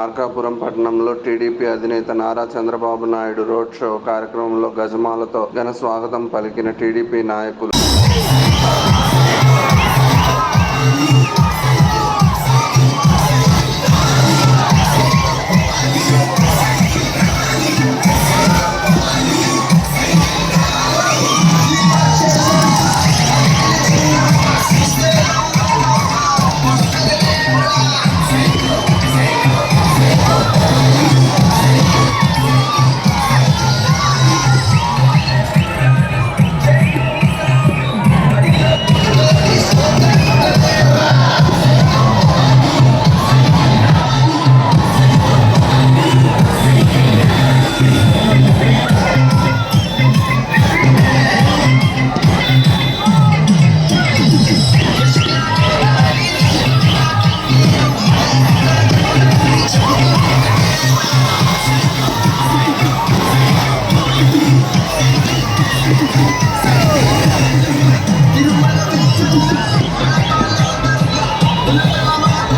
మార్కాపురం పట్టణంలో టీడీపీ అధినేత Nara Chandrababu Naidu road show కార్యక్రమంలో గజమాలతో ఘన స్వాగతం పలికిన టీడీపీ నాయకులు.